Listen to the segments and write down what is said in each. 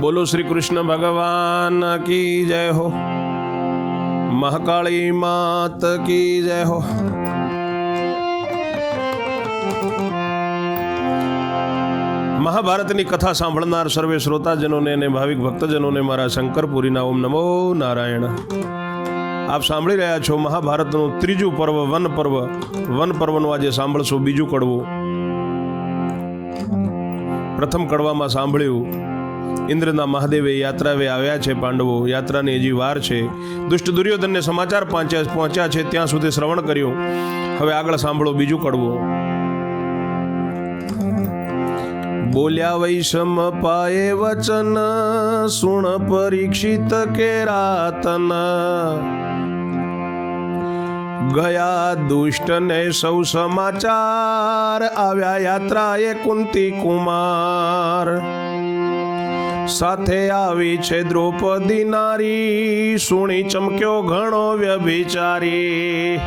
બોલો શ્રી કૃષ્ણ ભગવાન કી જય હો? મહાકાળી માત કી જય હો? મહાભારતની કથા સાંભળનાર સર્વે શ્રોતાજનોને અને ભાવિક ભક્તજનોને મારા શંકરપુરીના ઓમ નમો નારાયણ. આપ સાંભળી રહ્યા છો મહાભારતનું ત્રીજું પર્વ, વન પર્વ. વન પર્વનું આજે સાંભળશો, બીજું કડવું. પ્રથમ કડવામાં સાંભળ્યું ઇન્દ્રના મહાદેવે યાત્રાવે આવ્યા છે પાંડવો. યાત્રાની હજી વાર છે. દુષ્ટ દુર્યોધનને સમાચાર પહોંચ્યા પહોંચ્યા છે ત્યાં સુધી શ્રવણ કર્યું. હવે આગળ સાંભળો બીજું કડવું. બોલ્યા વૈષમ પાયે વચન, સુણ પરીક્ષિત કે રાતન? ગયા દુષ્ટ ને સૌ સમાચાર, આવ્યા યાત્રાએ કુંતી કુમાર. સાથે આવી છે દ્રૌપદી નારી. સુણી ચમક્યો ઘણો વ્યભિચારી.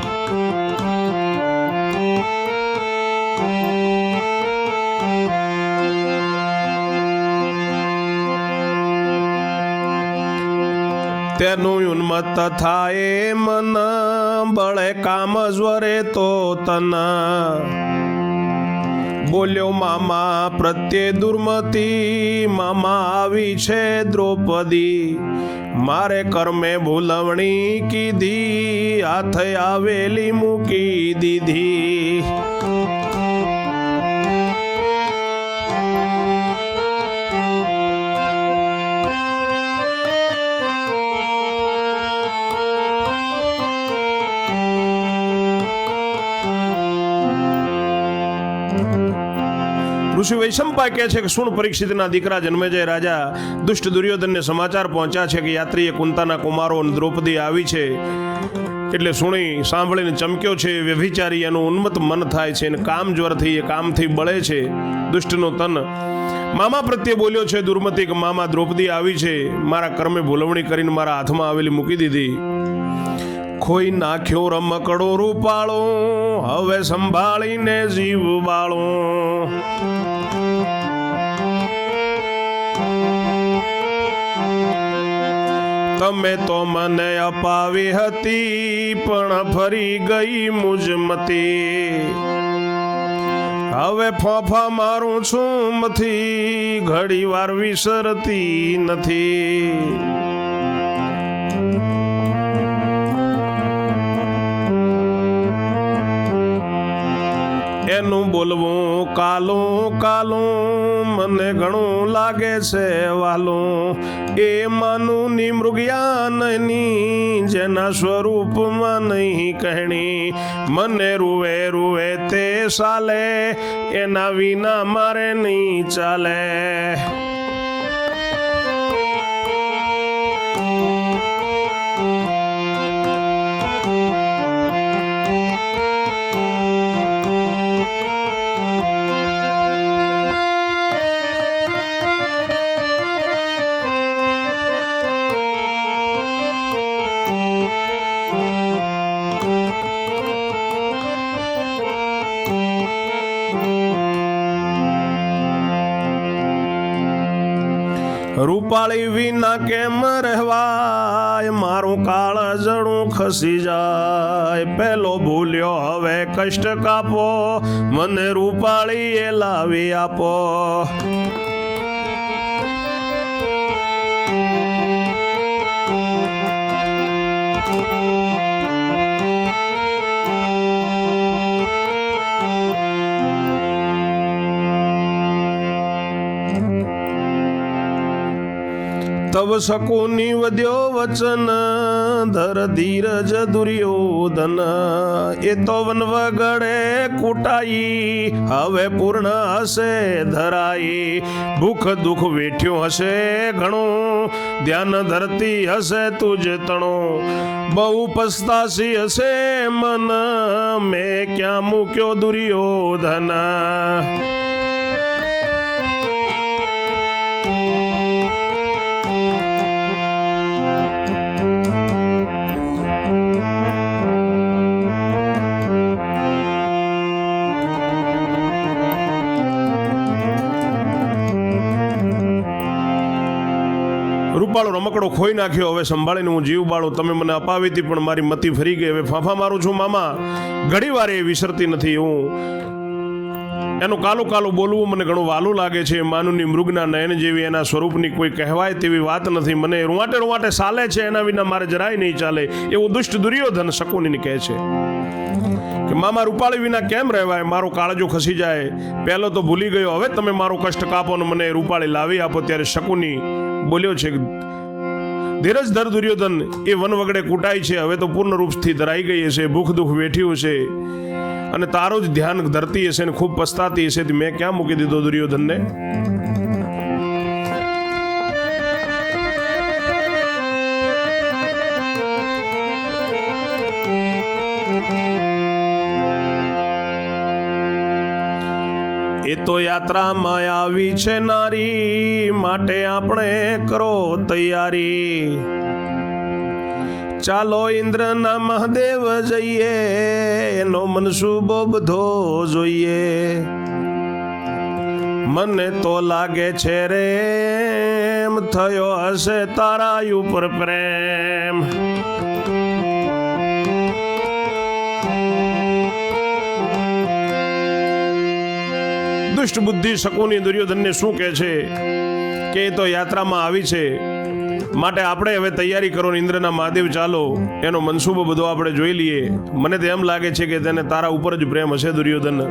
તેનું ઉન્મત્ત થાય મન. બળે કામ જ્વરે તો તન. બોલ્યો, મામા, પ્રત્યે દુર્મતી મામા આવી છે દ્રૌપદી. મારે કર્મે ભૂલવણી કીધી, હાથ આવેલી મૂકી દીધી. ઋષિ વૈશંપા કહે છે કે સુણ પરીક્ષિતના દીકરા જન્મેજય રાજા, દુષ્ટ દુર્યોધનને સમાચાર પહોંચ્યા છે કે યાત્રીએ કુંતાના કુમારો અને દ્રૌપદી આવી છે. એટલે સુણી સાંભળીને ચમક્યો છે વ્યભિચારી એનું ઉન્મત મન થાય છે અને કામ જ્વરથી એ કામથી બળે છે, દુષ્ટનો તન. મામા પ્રત્યે બોલ્યો છે, દુર્મતી, કે મામા દ્રૌપદી આવી છે. મારા કર્મે ભૂલવણી કરીને મારા હાથમાં આવેલી મૂકી દીધી. ખોઈ નાખ્યો રમકડો રૂપાળો, હવે સંભાળીને જીવ બાળો. તમે તો મને અપાવી હતી, પણ ફરી ગઈ મુજમતી હવે ફોફા મારું છું, મથી ઘડી વાર વિસરતી નથી. એનું બોલવું કાલું કાલું, મને ઘણું લાગે છે વાલું. એ માનું ની મૃગયાનની જેના સ્વરૂપમાં નહીં કહેણી. મને રૂવે રૂવે તે સાલે, એના વિના મારે નહીં ચાલે. રૂપાળી વિના કેમ રહેવાય? મારું કાળ જણું ખસી જાય. પેલો ભૂલ્યો, હવે કષ્ટ કાપો. મને રૂપાળી એ લાવી આપો. શકુની વધ્યો વચન, ધર ધીરજ દુર્યોધન. એ તો વન વગડે કૂટાઈ, હવે પૂર્ણ હશે ધરાઈ. ભૂખ દુઃખ વેઠ્યું હશે ઘણું, ધ્યાન ધરતી હશે તુજ તણો. બહુ પસ્તાસી હશે મન, મેં ક્યાં મૂક્યો દુર્યોધન? રમકડો ખોઈ નાખ્યો, હવે સંભાળીને હું જીવ બાળું, તમે મને અપાવી હતી, પણ મારી મતી ફરી ગઈ. હવે ફાંફા મારું છું, મામા. ઘણી વાર એ વિસરતી નથી. હું એનું કાલું કાલું બોલવું મને ઘણું વાલું લાગે છે. માનુની મૃગના નયન જેવી એના સ્વરૂપની કોઈ કહેવાય તેવી વાત નથી. મને રૂવાટે રૂવાટે સાલે છે, એના વિના મારે જરાય નહીં ચાલે. એવું દુષ્ટ દુર્યોધન શકુનીને કહે છે કે, મામા, રૂપાળી વિના કેમ રહેવાય? મારો કાળજો ખસી જાય. પહેલો તો ભૂલી ગયો. હવે તમે મારો કષ્ટ કાપો ને મને રૂપાળી લાવી આપો. ત્યારે શકુની બોલ્યો છે ધીરજ ધર દુર્યોધન, એ વન વગડે કૂટાય છે, હવે તો પૂર્ણ રૂપથી ધરાઈ ગઈ હશે, ભૂખ દુઃખ વેઠ્યું છે અને તારું જ ધ્યાન ધરતી હશે ને ખૂબ પસ્તાતી હશે મેં ક્યાં મૂકી દીધો દુર્યોધનને? તો યાત્રામાં આવી છે નારી, માટે આપણે કરો તૈયારી. ચાલો ઇન્દ્રના મહાદેવ જઈએ, એનો મનસુબો બધો જોઈએ. મને તો લાગે છે રે એમ થયો હશે તારા ઉપર પ્રેમ. દુષ્ટ બુદ્ધિ શકુની દુર્યોધનને શું કહે છે? કે એ તો યાત્રામાં આવી છે. માટે આપણે હવે તૈયારી કરો ઇન્દ્રના મહાદેવ ચાલો. એનો મનસૂબો બધો આપણે જોઈ લઈએ. મને તો એમ લાગે છે કે તેને તારા ઉપર જ પ્રેમ હશે દુર્યોધન.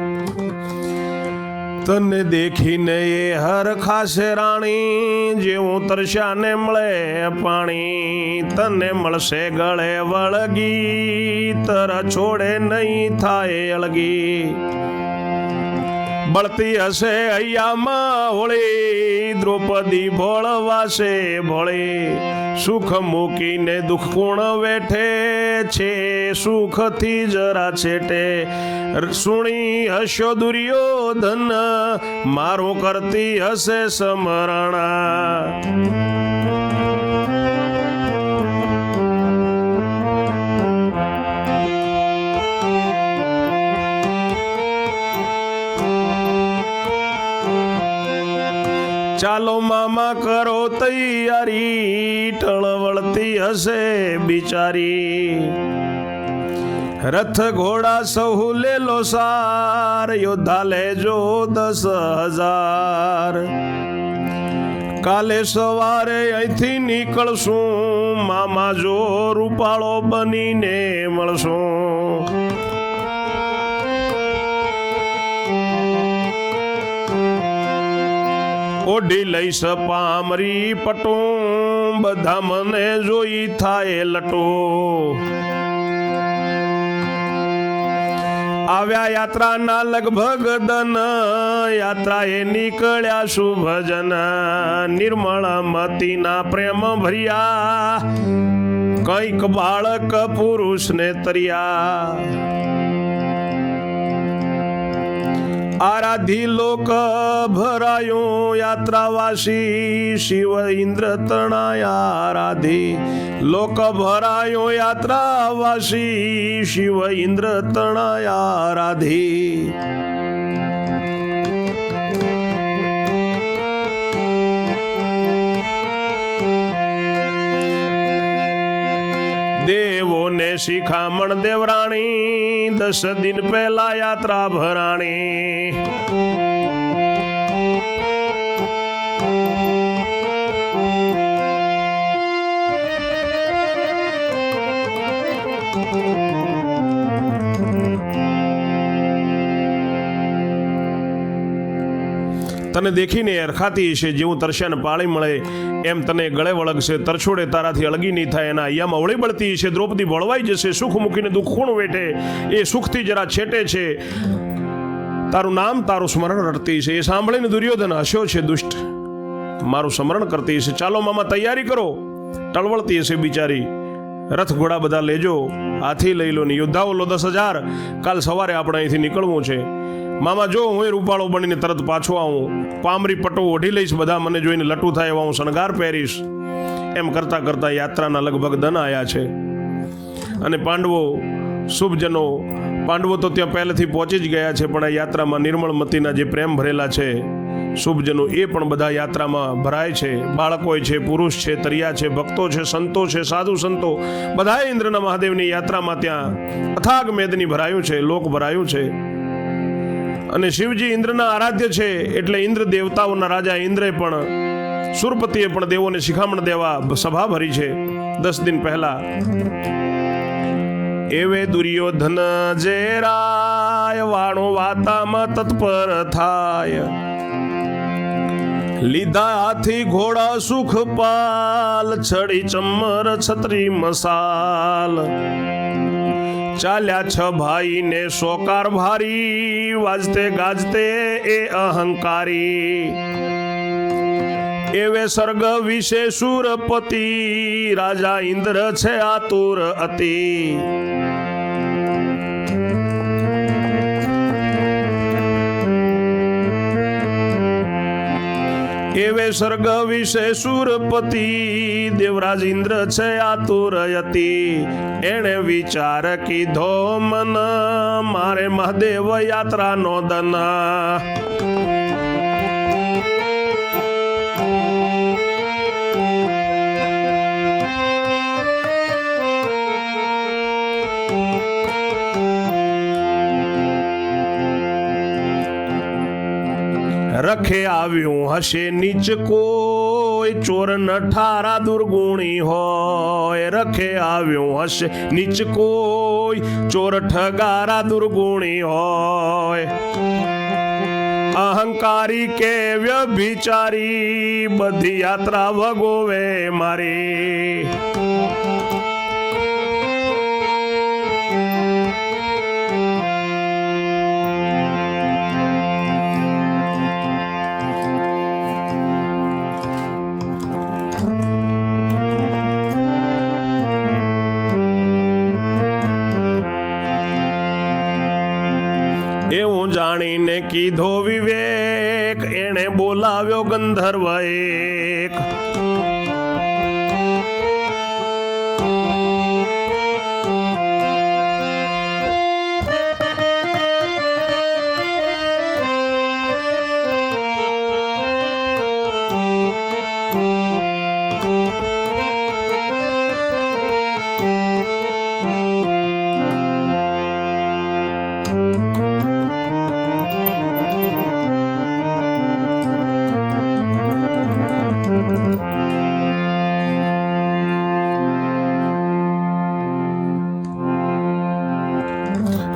તને દેખીને એ હર ખાસે રાણી જેવું તરસ્યાને મળે પાણી. તને મળશે ગળે વળગી, તરા છોડે નહીં થાય અળગી. બળતી હશે અહીંયામાં હોળી, દ્રૌપદી ભોળવાશે ભોળી. સુખ મૂકીને દુઃખ કોણ વેઠે છે, સુખથી જરા છેટે. સુણી હશો દુર્યોધન, મારું કરતી હશે સમરણા. ચાલો મામા કરો તૈયારી. ટળવળતી હશે બિચારી. રથ ઘોડા સહુ લેલો સાર. યોદ્ધા લેજો દસ હજાર. કાલે સવારે અહીંથી નીકળશું. મામા જો રૂપાળો બનીને મળશું. ઓઢી લઈશ પામરી પટું, બધા મને જોઈ થાય લટો. આવ્યા યાત્રાના લગભગ દન, યાત્રાએ નીકળ્યા શુભજન નિર્મળ મતીના પ્રેમ ભર્યા, કંઈક બાળક પુરુષને તર્યા. આરાધી લોક ભરાયો યાત્રાવાસી શિવ ઇન્દ્ર તણાયા આરાધી. લોક ભરાયો યાત્રાવાસી શિવ ઇન્દ્ર તણાયા આરાધી. દેવોને શિખામણ દેવરાણી દસ દિન પહેલા યાત્રા ભરાણી. તને દેખીને અરખાતી છે, જેવું તરસ્યાને પાણી મળે, એમ તને ગળે વળગશે. તરછોડે તારાથી અળગી નહીં થાય, એના અહીંયામાં વળી બળતી છે. દ્રૌપદી ભળવાઈ જશે, સુખ મૂકીને દુઃખ કોણ વેઠે? એ સુખથી જરા છેટે છે. તારું નામ તારું સ્મરણ રડતી છે. એ સાંભળીને દુર્યોધન હસ્યો છે, દુષ્ટ. મારું સ્મરણ કરતી છે. ચાલો મામા, તૈયારી કરો. ટળવળતી હશે બિચારી. રથ ઘોડા બધા લેજો. હાથી લઈ લો ને યોદ્ધાઓ લો દસ હજાર. કાલ સવારે આપણે અહીંથી નીકળવું છે. મામા, જો હું એ રૂપાળો બનીને તરત પાછો આવું, પામરી પટો ઓઢી લઈશ, બધા મને જોઈને લટું થાય એવા હું શણગાર પહેરીશ. એમ કરતાં કરતાં યાત્રાના લગભગ દન આવ્યા છે. અને પાંડવો, શુભજનો, પાંડવો તો ત્યાં પહેલેથી પહોંચી જ ગયા છે, પણ આ યાત્રામાં નિર્મળ મતીના જે પ્રેમ ભરેલા છે, શુભજનો એ પણ બધા યાત્રામાં ભરાય છે. બાળકો છે, પુરુષ છે, તરિયા છે, ભક્તો છે, સંતો છે, સાધુ સંતો, બધાએ ઇન્દ્રના મહાદેવની યાત્રામાં ત્યાં અથાગ મેદની ભરાયું છે, લોક ભરાયું છે. અને શિવજી ઇન્દ્રના આરાધ્ય છે, એટલે ઇન્દ્ર દેવતાઓના રાજા ઇન્દ્રે પણ સુરપતિએ પણ દેવોને શિખામણ દેવા સભા ભરી છે, દસ દિન પહેલા. એવે દુર્યોધન જે રાય વાણો વાતામાં તત્પર થાય. લીધા હાથી ઘોડા સુખ પાલ, છડી ચમર છત્રી મસાલ. ચાલ્યા છ ભાઈ ને સોકાર ભારી, વાજતે ગાજતે એ અહંકારી. એવે સર્ગ વિશે સુરપતિ, રાજા ઇન્દ્ર છે આતુર અતિ. એવે સર્ગ વિશે સુરપતિ? દેવરાજ ઇન્દ્ર છે આતુરયતિ એણે વિચાર કીધો, મન, મારે મહાદેવ યાત્રા નો દના રખે આવ્યું હશે નીચ કોઈ. ચોર નઠારા દુર્ગુણી હોય, રખે આવ્યું હશે નીચ કોઈ. ચોર ઠગારા દુર્ગુણી હોય. અહંકારી કે વ્યભિચારી, બધી યાત્રા ભગોવે મારી. કીધો વિવેક એણે બોલાવ્યો ગંધર્વ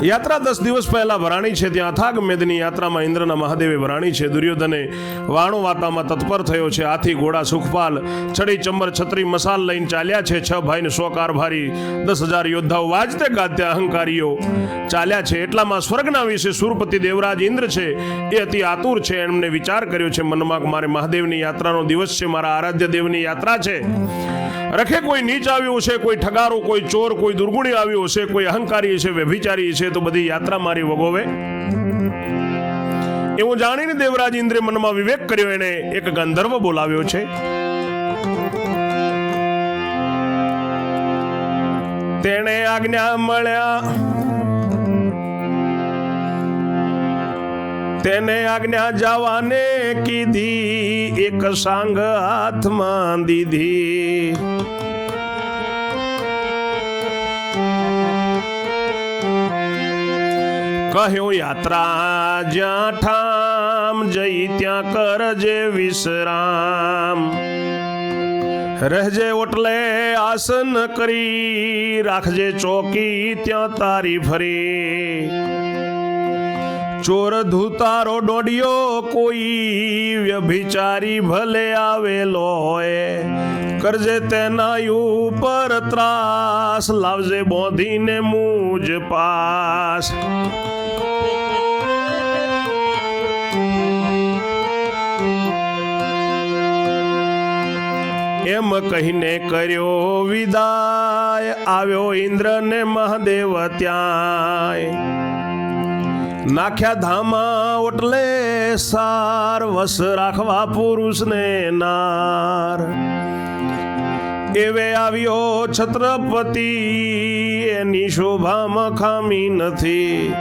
યાત્રા દસ દિવસ પહેલા વરાણી છે, ત્યાં અથાગ મેદની યાત્રામાં ઇન્દ્રના મહાદેવે વરાણી છે. દુર્યોધને વાણો વાતામાં તત્પર થયો છે. હાથી, ઘોડા, સુખપાલ છડી ચંબર, છત્રી, મસાલ લઈને ચાલ્યા છે. છ ભાઈને સો કારભારી, દસ હજાર યોદ્ધાઓ વાજતે ગાજતે અહંકારીઓ ચાલ્યા છે. એટલામાં સ્વર્ગના વિશે સુરપતિ દેવરાજ ઇન્દ્ર છે, એ અતિ આતુર છે. એમને વિચાર કર્યો છે, મનમાં મારે મહાદેવની યાત્રાનો દિવસ છે, મારા આરાધ્ય દેવની યાત્રા છે. રખે કોઈ નીચ આવ્યું છે કોઈ ઠગારો, કોઈ ચોર, કોઈ દુર્ગુણી આવ્યો છે કોઈ અહંકારી છે વ્યભિચારી છે તો બધી યાત્રા મારી વગોવે. એવું જાણીને દેવરાજ ઇન્દ્રે મનમાં વિવેક કર્યો, એને એક ગંધર્વ બોલાવ્યો છે. તેણે આજ્ઞા મળ્યા. તેને આજ્ઞા જવાને કીધી, એક સાંગ હાથમાં દીધી. કહ્યું યાત્રા જ્યાં ઠામ જઈ ત્યાં કરજે વિશ્રામ. રહેજે ઓટલે આસન કરી, રાખજે ચોકી ત્યાં તારી ફરી. ચોર ધૂતારો ડોડિયો કોઈ વ્યભિચારી ભલે આવેલો હોય, કરજે તેના ઉપર ત્રાસ, લાવજે બોધીને મૂજ પાસ. એમ કહીને કર્યો વિદાય. આવ્યો ઇન્દ્ર ને મહાદેવ ત્યાં નાખ્યા ધામા ઓટલે સાર, વસ રાખવા પુરુષને નાર. એવે આવ્યો છત્રપતિ, એની શોભામાં ખામી નથી.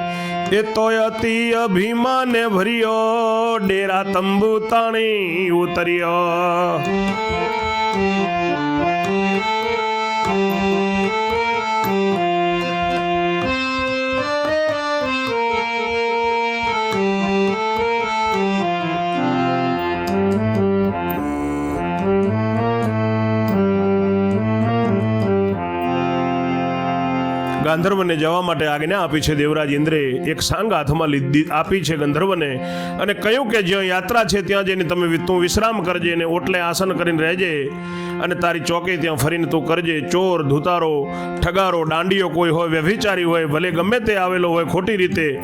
એ તોય અતિ અભિમાને ભર્યો, ડેરા તંબુ તાણી ઉતર્યો. Música ગાંધર્વને જવા માટે આજ્ઞા આપી છે દેવરાજ ઇન્દ્રે. એક સાંગ હાથમાં લીધી, આપી છે ગંધર્વને. અને કહ્યું કે જ્યાં યાત્રા છે ત્યાં જઈને તમે તું વિશ્રામ કરજે અને ઓટલે આસન કરીને રહેજે. અને તારી ચોકી ત્યાં ફરીને તું કરજે. ચોર, ધુતારો, ઠગારો, દાંડીઓ કોઈ હોય, વ્યભિચારી હોય, ભલે ગમે તે આવેલો હોય, ખોટી રીતે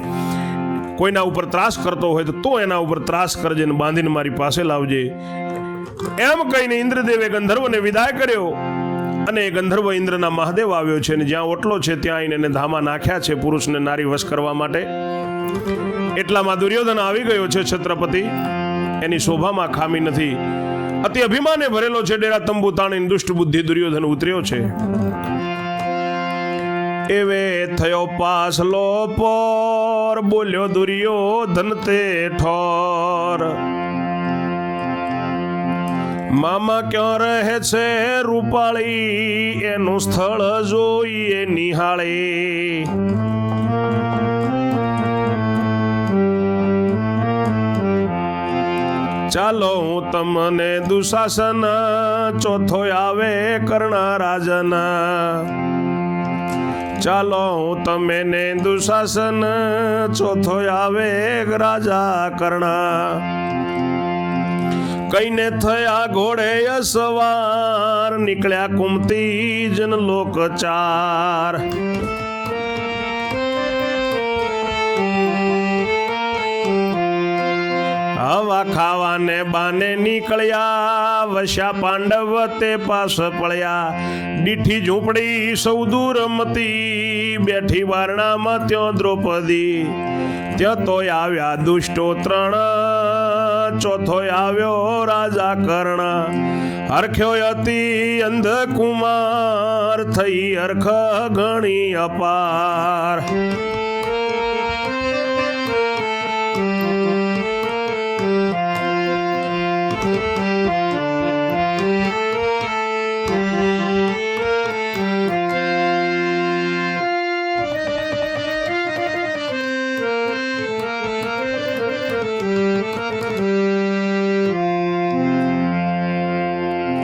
કોઈના ઉપર ત્રાસ કરતો હોય તો તું એના ઉપર ત્રાસ કરજે અને બાંધીને મારી પાસે લાવજે. એમ કહીને ઇન્દ્રદેવે ગંધર્વને વિદાય કર્યો. અને ગંધર્વ ઇન્દ્રના મહાદેવ આવ્યો છે અને જ્યાં ઓટલો છે, ત્યાં આવીને એને ધામા નાખ્યા છે પુરુષને નારી વશ કરવા માટે. એટલામાં દુર્યોધન આવી ગયો છે છત્રપતિ. એની શોભામાં ખામી નથી. અતિ અભિમાને ભરેલો છે ડેરા તંબુ તાણીને દુષ્ટ બુદ્ધિ દુર્યોધન ઉતર્યો છે. એવે થયો પાસલો પર, બોલ્યો દુર્યોધન તે ઠોર. મામા ક્યાં રહે છે રૂપાળી? એનું સ્થળ જોઈએ નિહાળે. ચાલો હું તમને દુશાસન ચોથો આવે કરણા રાજના ચાલો હું તમે ને દુશાસન ચોથો આવે રાજા કરણા. કઈને થયા ઘોડે સવાર, નીકળ્યા કુમતી જન લોક ચાર હવા ખાવાને બાને નીકળ્યા વશા પાંડવ તે પાસ પડ્યા. દીઠી ઝૂંપડી સૌ દૂર મતી, બેઠી વારણામાં ત્યાં દ્રૌપદી. ત્યાં તોય આવ્યા દુષ્ટો ત્રણ ચોથો આવ્યો રાજા કર્ણ. હરખ્યો અતિ અંધ કુમાર થઈ હરખ ઘણી અપાર.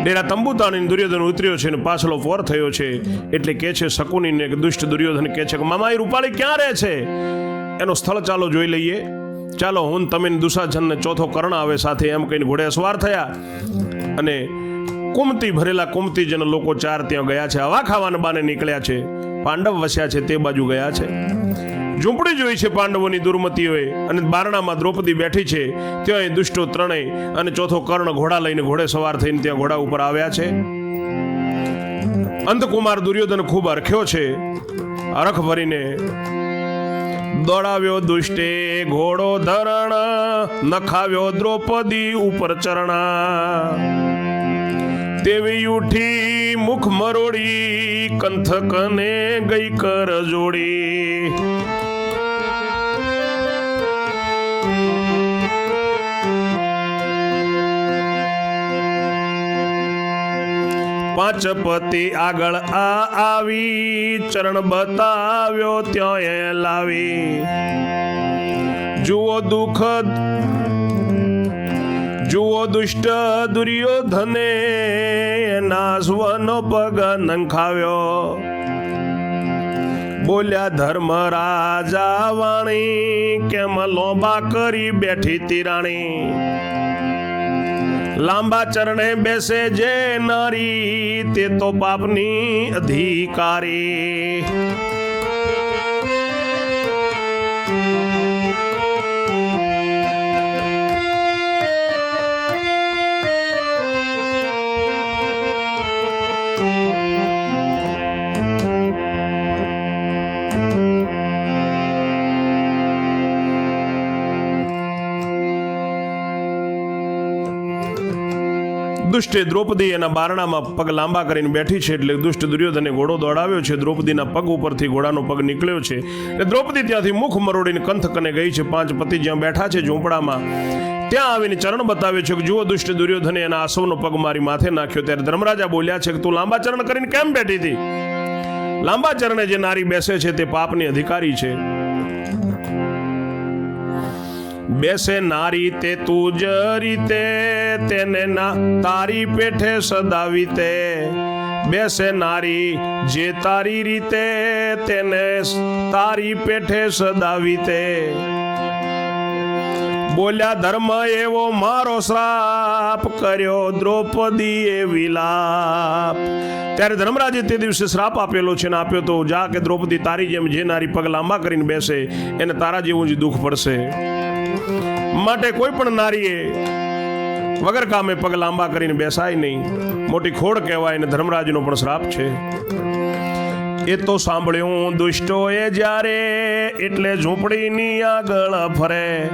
ડેરા તંબુતાણી દુર્યોધન ઉતર્યો છે અને પાછલો ફોર થયો છે. એટલે કે છે શકુનીને દુષ્ટ દુર્યોધન કે છે કે, મામા, એ રૂપાળી ક્યાં રહે છે? એનો સ્થળ ચાલો, જોઈ લઈએ. ચાલો, હું તમે દુશાસનને ચોથો કર્ણ આવે સાથે, એમ કહીને ઘોડે સવાર થયા. અને કુમતી ભરેલા કુમતી જેના લોકો ચાર ત્યાં ગયા છે. હવા ખાવાના બાને નીકળ્યા છે. પાંડવ વસ્યા છે, તે બાજુ ગયા છે. ઝૂંપડી જોઈ છે પાંડવોની દુર્મતીઓએ અને બારણામાં દ્રૌપદી બેઠી છે. ત્યાં એ દુષ્ટો ત્રણેય અને ચોથો કર્ણ ઘોડા લઈને ઘોડે સવાર થઈને ત્યાં ઘોડા ઉપર આવ્યા છે. અંતકુમાર દુર્યોધન ખૂબ અરખ્યો છે. અરખ ભરીને, દોડાવ્યો દુષ્ટે ઘોડો ધરણ, નખાવ્યો દ્રૌપદી ઉપર ચરણા. તેવી ઉઠી મુખ મરોડી, કંથકને ગઈ કર જોડી. પાંચ પતિ આગળ આ આવી, ચરણ બતાવ્યો ત્યાં એ લાવી. જુઓ દુઃખ જુઓ દુષ્ટ દુર્યોધને નાસવાનો પગ નંખાવ્યો. બોલ્યા ધર્મ રાજા વાણી, કેમ લોબા કરી બેઠી તિરાણી? લાંબા ચરણે બેસે જે નારી તે તો પાપની અધિકારી. દુષ્ટે દ્રૌપદી એના બારણામાં પગ લાંબા કરીને બેઠી છે એટલે દુષ્ટ દુર્યોધને ઘોડો દોડાવ્યો છે. દ્રૌપદીના પગ ઉપરથી ઘોડાનો પગ નીકળ્યો છે. એટલે દ્રૌપદી ત્યાંથી મુખ મરોડીને કંથ કને ગઈ છે. પાંચ પતિ જ્યાં બેઠા છે ઝૂંપડામાં, ત્યાં આવીને ચરણ બતાવે છે કે જુઓ દુષ્ટ દુર્યોધને એના આસવનો પગ મારી માથે નાખ્યો. ત્યારે ધર્મરાજા બોલ્યા છે કે તું લાંબા ચરણ કરીને કેમ બેઠી હતી? લાંબા ચરણે જે નારી બેસે છે તે પાપની અધિકારી છે. બેસે નારી તે તું જ રીતે તેને ના તારી પેઠે સદાવી તે. બેસે નારી જે તારી રીતે તેને તારી પેઠે સદાવી તે. બોલ્યા, ધર્મ એવો મારો શ્રાપ કર્યો, દ્રૌપદીએ વિલાપ. ત્યારે ધર્મરાજે તે દિવસે શ્રાપ આપેલો છે ને આપ્યો તો, જા કે દ્રૌપદી તારી જેમ જે નારી પગ લાંબા કરીને બેસે, એને તારા જેવું જ દુઃખ પડશે. માટે કોઈ પણ નારીએ વગર કામે પગ લાંબા કરીને બેસાય નહીં. મોટી ખોડ કહેવાય ને ધર્મરાજનો પણ શ્રાપ છે. એ તો સાંભળ્યું દુષ્ટોએ જ્યારે એટલે ઝૂંપડીની આગળ ફરે,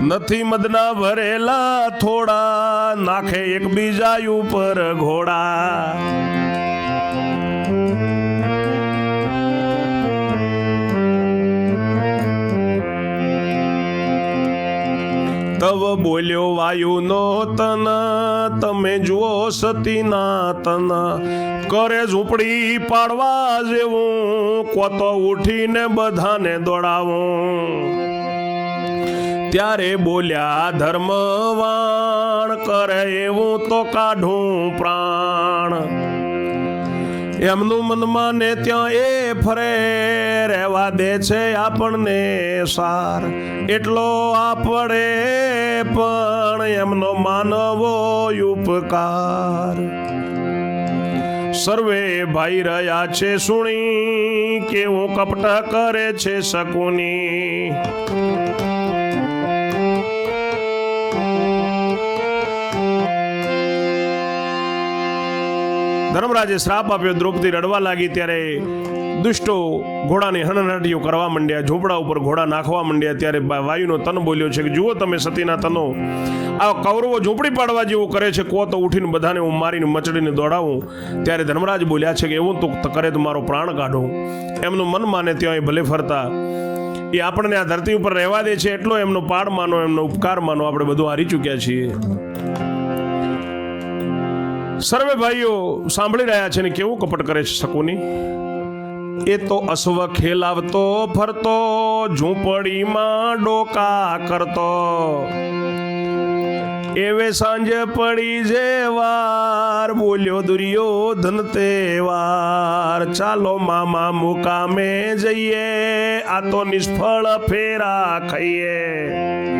નથી મદના ભરેલા થોડા, નાખે એકબીજા ઉપર ઘોડા. તવ બોલ્યો વાયુનો તન તમે જુઓ સતીના તન કરે ઝૂંપડી પાડવા જેવું, કોતો ઉઠીને બધાને દોડાવું. ત્યારે બોલ્યા ધર્મવાણ કરે એવું તો કાઢું પ્રાણ. એમનું મનમાં ને ત્યાં એ ફરે, રહેવા દે છે આપણને સાર. એટલો આપણે પણ એમનો માનવો ઉપકાર. સર્વે ભાઈ રહ્યા છે સુણી, કેવું કપટ કરે છે શકુની. ધર્મરાજે શ્રાપ આપ્યો, દ્રૌપદી રડવા લાગી ત્યારે દુષ્ટો ઘોડાની હણહટીઓ કરવા માંડ્યા, ઝૂંપડા ઉપર ઘોડા નાખવા માંડ્યા, ત્યારે વાયુનો તન બોલ્યો છે કે, જુઓ તમે સતીના તનો, આ કૌરવો ઝૂંપડી પાડવા જેવું કરે છે કો તો ઉઠીને બધાને હું મારીને મચડીને દોડાવું. ત્યારે ધર્મરાજ બોલ્યા છે કે, એવું તો કરે તો મારો પ્રાણ કાઢો. એમનું મન માને ત્યાં એ ભલે ફરતા. એ આપણને આ ધરતી ઉપર રહેવા દે છે, એટલો એમનો પાડ માનો, એમનો ઉપકાર માનો, આપણે બધું હારી ચૂક્યા છીએ. સર્વે ભાઈઓ સાંભળી રહ્યા છે ને કેવું કપટ કરે છે શકુની? એ તો અશ્વ ખેલાવતો, ફરતો, ઝૂંપડીમાં ડોકા કરતો. એવે સાંજે પડી જે વાર, બોલ્યો દુર્યોધન તહેવાર ચાલો મામા મુકામે જઈએ, આ તો નિષ્ફળ ફેરા ખાઈએ.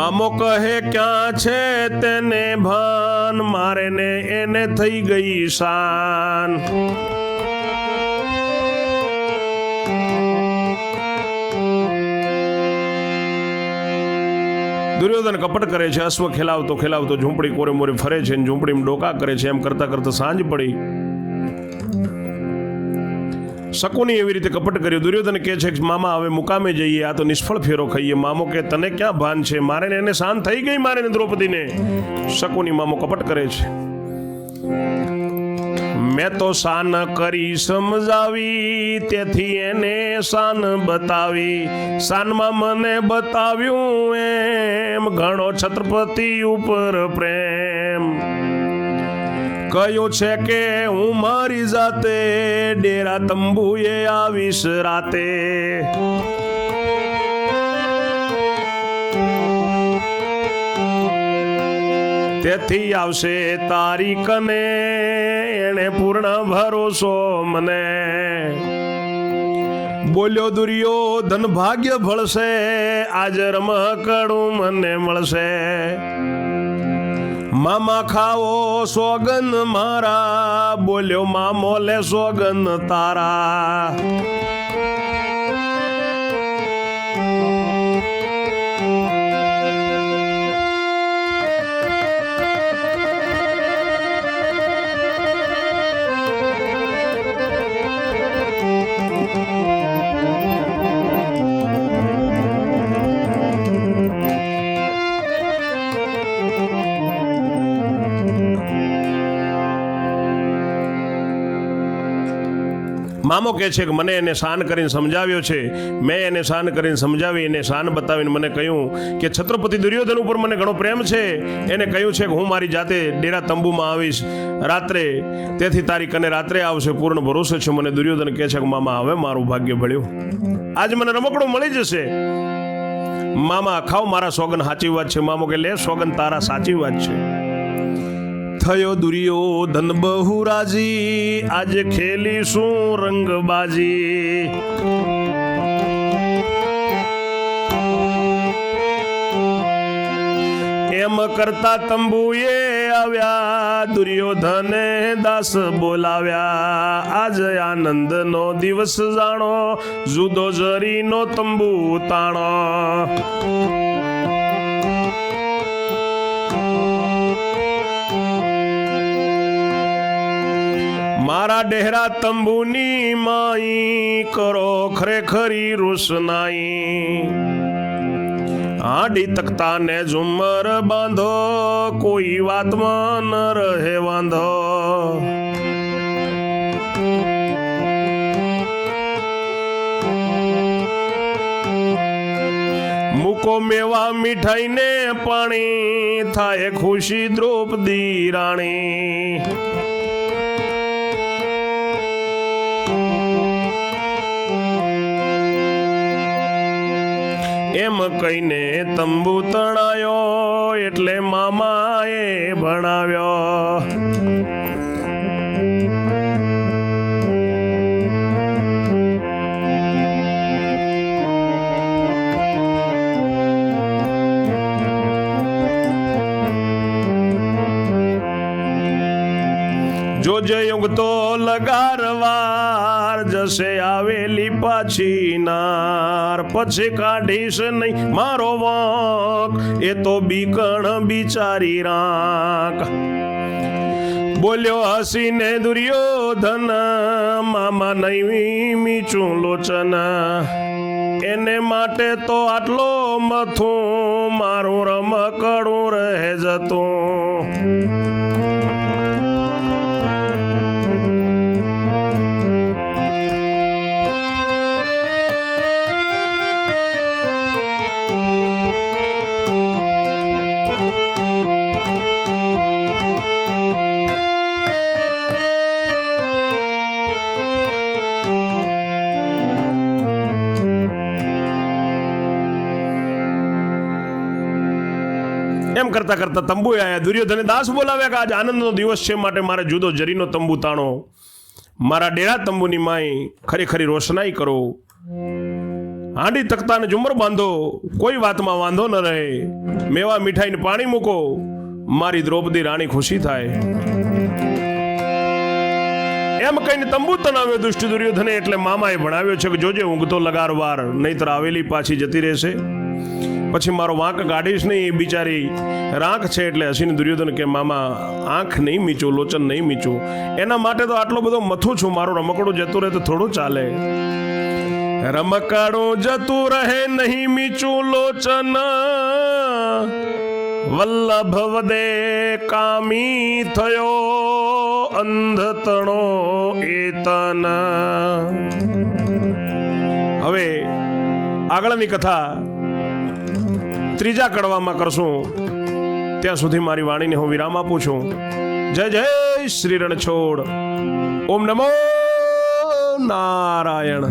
મામો કહે, ક્યાં છે તેને ભાન? મારે ને એને થઈ ગઈ શાન. દુર્યોધન કપટ કરે છે, અશ્વ ખેલાવતો ખેલાવતો ઝૂંપડી કોરે મોરે ફરે છે ઝૂંપડીમાં ડોકા કરે છે, એમ કરતા કરતા સાંજ પડી. શકુની એવી રીતે કપટ કર્યું. દુર્યોધન કહે છે મામા, હવે મુકામે જઈએ. આ તો નિષ્ફળ ફેરો ખાઈએ. મામો કે તને ક્યાં ભાન છે? મારે ને એને શાન થઈ ગઈ મારે દ્રૌપદીને. શકુની મામો કપટ કરે છે. મેં તો શાન કરી સમજાવી, તેથી એને શાન બતાવી. શાનમાં મને બતાવ્યું એમ ઘણો છત્રપતિ ઉપર પ્રેમ. કયો છે કે હું મારી જાતે ડેરા તંબુએ આવીશ રાતે? તેથી આવશે તારી કને એને પૂર્ણ ભરોસો મને. બોલ્યો દુર્યોધન ભાગ્ય ભળશે, આજ રમકડું મને મળશે. મામા ખાવો સોગન મારા બોલ્યો મામો લે સોગન તારા. મામો કહે છે કે મને એને શાન કરીને સમજાવ્યો છે. મેં એને શાન કરીને સમજાવી, એને શાન બતાવીને મને કહ્યું કે છત્રપતિ દુર્યોધન ઉપર મને ઘણો પ્રેમ છે. એને કહ્યું છે કે હું મારી જાતે ડેરા તંબુમાં આવીશ. રાત્રે, તેથી તારી કને રાત્રે આવશે, પૂર્ણ ભરોસો છે. મને દુર્યોધન કહે છે કે મામા, હવે મારું ભાગ્ય ભળ્યું. આજ મને રમકડું મળી જશે. મામા ખાવ મારા સોગન, સાચી વાત છે. મામો કે લે સોગન, તારા સાચી વાત છે. થયો દુર્યોધન બહુ રાજી. આજે ખેલીશું રંગબાજી. એમ કરતા તંબુએ આવ્યા દુર્યોધને દાસ બોલાવ્યા. આજ આનંદનો દિવસ જાણો, જુદો જરીનો તંબુ તાણો. મારા ડેહરા તંબુની માઈ કરો ખરેખરી રૂસનાઈ. આડી તકતાને ઝુમર બાંધો, કોઈ વાતમાં ન રહે વાંધો. મૂકો મેવા મીઠાઈને પાણી, થાય ખુશી દ્રૌપદી રાણી. એમ કહીને તંબુ તણાયો એટલે મામાએ ભણાવ્યો. પાછી નાર પછી કાઢીશ નહીં મારો વાંક. એ તો બીકણ બિચારી રાંક. બોલ્યો હસીને દુર્યોધન, મામા નહીં મીચું લોચન એને માટે તો આટલો મથું, મારું રમકડું રહે જતું. કરતા કરતા તંબુ આયા, દુર્યોધને દાસ બોલાવ્યા કે આજ આનંદનો દિવસ છે માટે મારે જુદો જરીનો તંબુ તાણો. મારા ડેરા તંબુની માય ખરેખરી રોશનાઈ કરો. હાંડી તખતાને ઝુમર બાંધો, કોઈ વાતમાં વાંધો ન રહે. મેવા મીઠાઈને પાણી મૂકો, મારી દ્રૌપદી રાણી ખુશી થાય. એમ કહીને તંબુ તણાવ્યો દુષ્ટ દુર્યોધને, એટલે મામાએ ભણાવ્યો છે કે, જોજે ઊંઘતો લગારવાર, નહીતર આવેલી પાછી જતી રહેશે. પછી મારો વાંક કાઢીશ નહીં એ બિચારી. રાંખ છે એટલે હસીને દુર્યોધન કે, મામા, આંખ નહીં મીચું, લોચન નહીં મીચું. એના માટે તો આટલો બધો મથું છું. મારું રમકડું જતું રહે તો થોડું ચાલે. રમકડું જતું રહે નહીં મીચું, લોચન. વલ્લભ વદે કામી થયો અંધતણો એતન. હવે આગળની કથા. ત્રીજા કડવામાં કરશું. ત્યાં સુધી મારી વાણીને હું વિરામ આપું છું. જય જય શ્રી રણછોડ. ઓમ નમો નારાયણ.